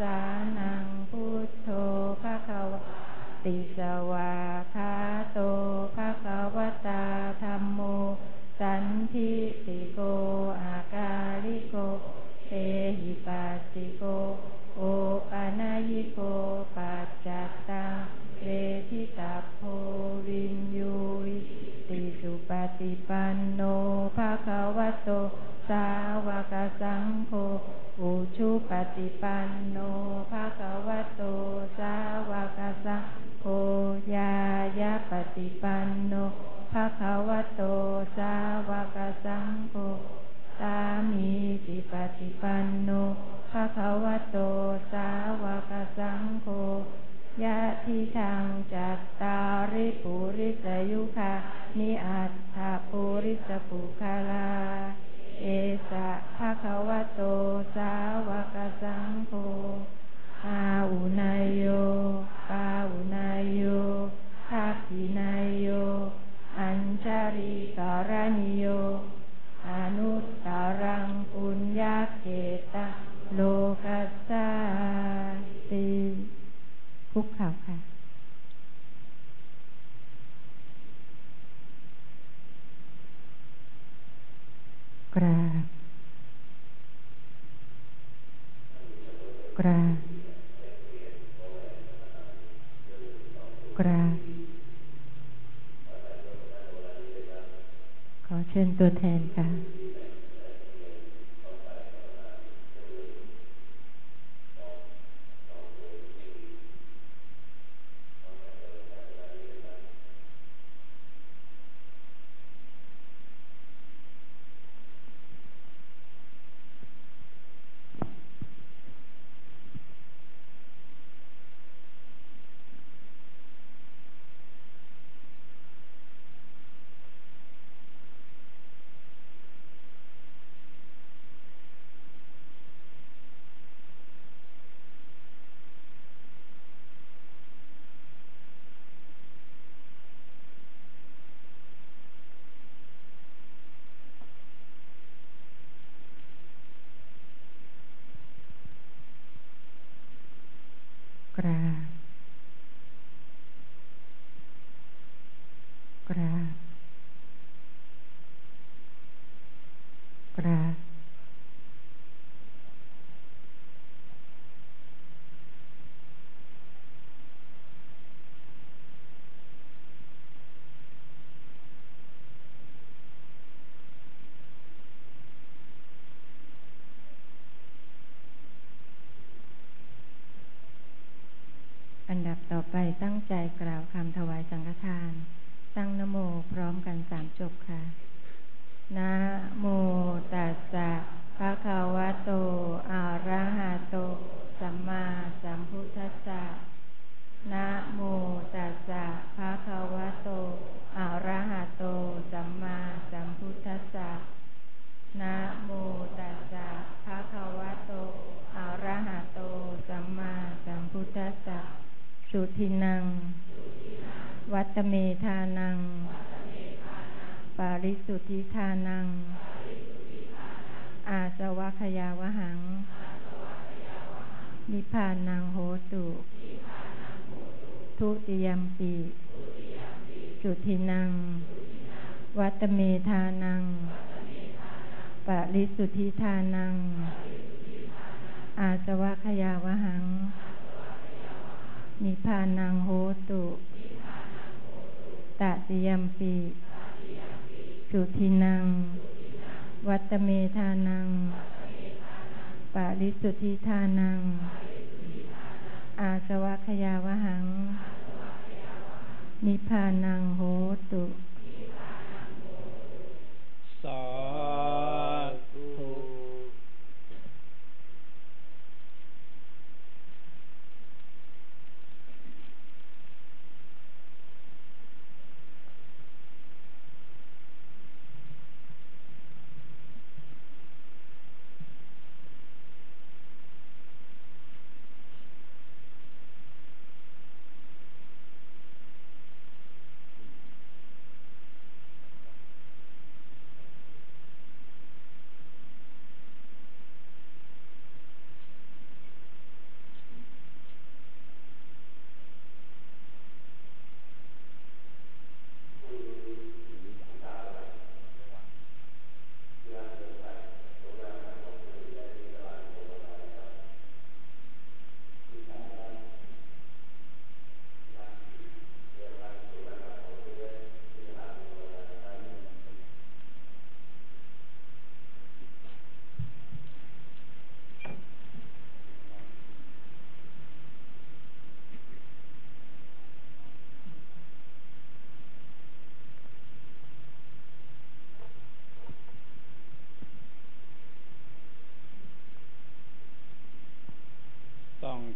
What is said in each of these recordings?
สานังพุทโธภะคะวะติสวาคาโตภะคะวะตาธรรมโม สันทิติโกอากาลิโกเตหิปัสสิโก โอปานายิโกปัจจัตตังเวทิตาโพวินยูวิติสุปฏิปันโน วะโตสาวกสังโฆตามีสิปฏิปันโนภะคะวะโตสาวกสังโฆยะทิทางจัตตาริปุริสยุคานิอัตถปุริสปุคาลา เอสะภะคะวะโตสาวกสังโฆปาอุนายโยปาอุนายโยทักขินายโย อัญชาริการณิโย อนุตตรังปุญญาเกตะโลกัสสาติคุกเข่าค่ะ กราบ กรา กรา ขอเชิญตัวแทนค่ะ กราบกราบ กราบ อันดับต่อไปตั้งใจกล่าว คำถวายสังฆทาน ตั้งนโมพร้อมกันสามจบค่ะ นะโมตัสสะภะคะวะโต อะระหะโต สัมมาสัมพุทธัสสะ นะโมตัสสะภะคะวะโต อะระหะโต สัมมาสัมพุทธัสสะ นะโมตัสสะภะคะวะโต อะระหะโต สัมมาสัมพุทธัสสะ สุทินัง วัตเมธานัง ปาริสุทธิธานัง อาสวะขยาวหัง นิพพานังโหตุ ทุติยมปีสุทินัง วัตเมธานัง ปาริสุทธิธานัง อาสวะขยาวหัง นิพพานังโหตุต ติยมปี สุทินัง วัตเมธานัง ปาริสุทธิธานัง อาสวะขยาวหัง นิพพานังโหตุ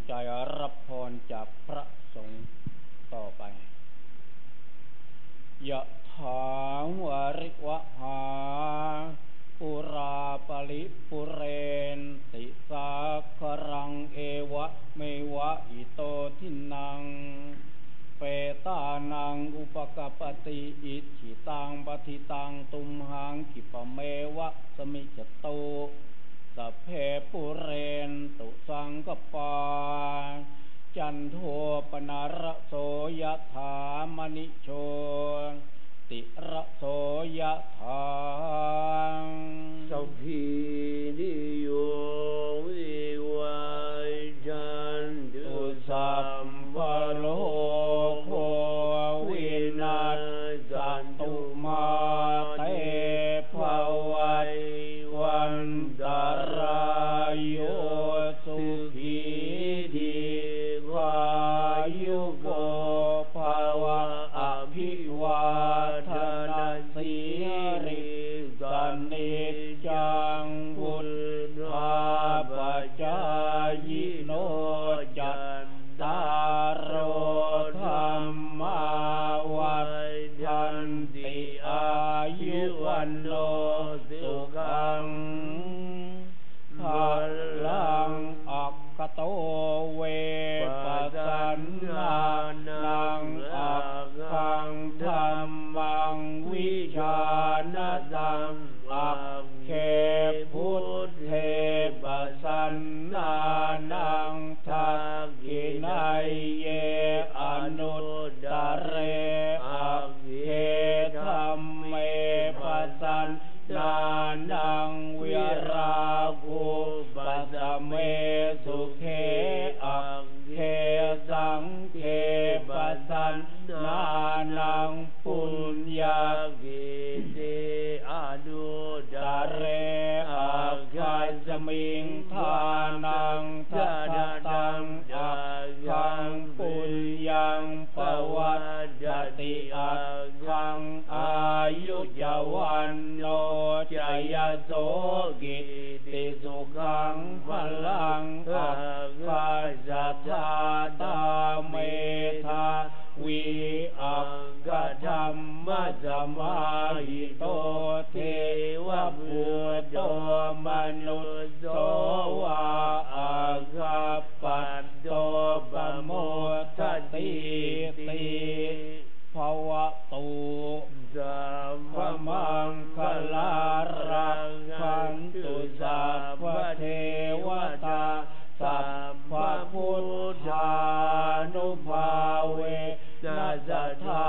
ใจรับพรจากพระสงฆ์ต่อไปยะถาวาริวหาปุราปริปุเรนติสักครังเอวะเมวะอิโตทินังเปตานังอุปกปติอิจิตังปฏิตังตุม จันโทปนารโสยธามณิชนติระโสยธาสพี นิจจา ยังปุญญากิเดอนุดาเรอากัจมิงทานังทัตตังยักขังปุญญังปวัตจติอังอายุยวันโนจยโสกิติสุขังพลังอักขัจธาตาเมธา วีอังกธรรมสมาหิโตเทวภูตโตมนุสโสวา สัทธา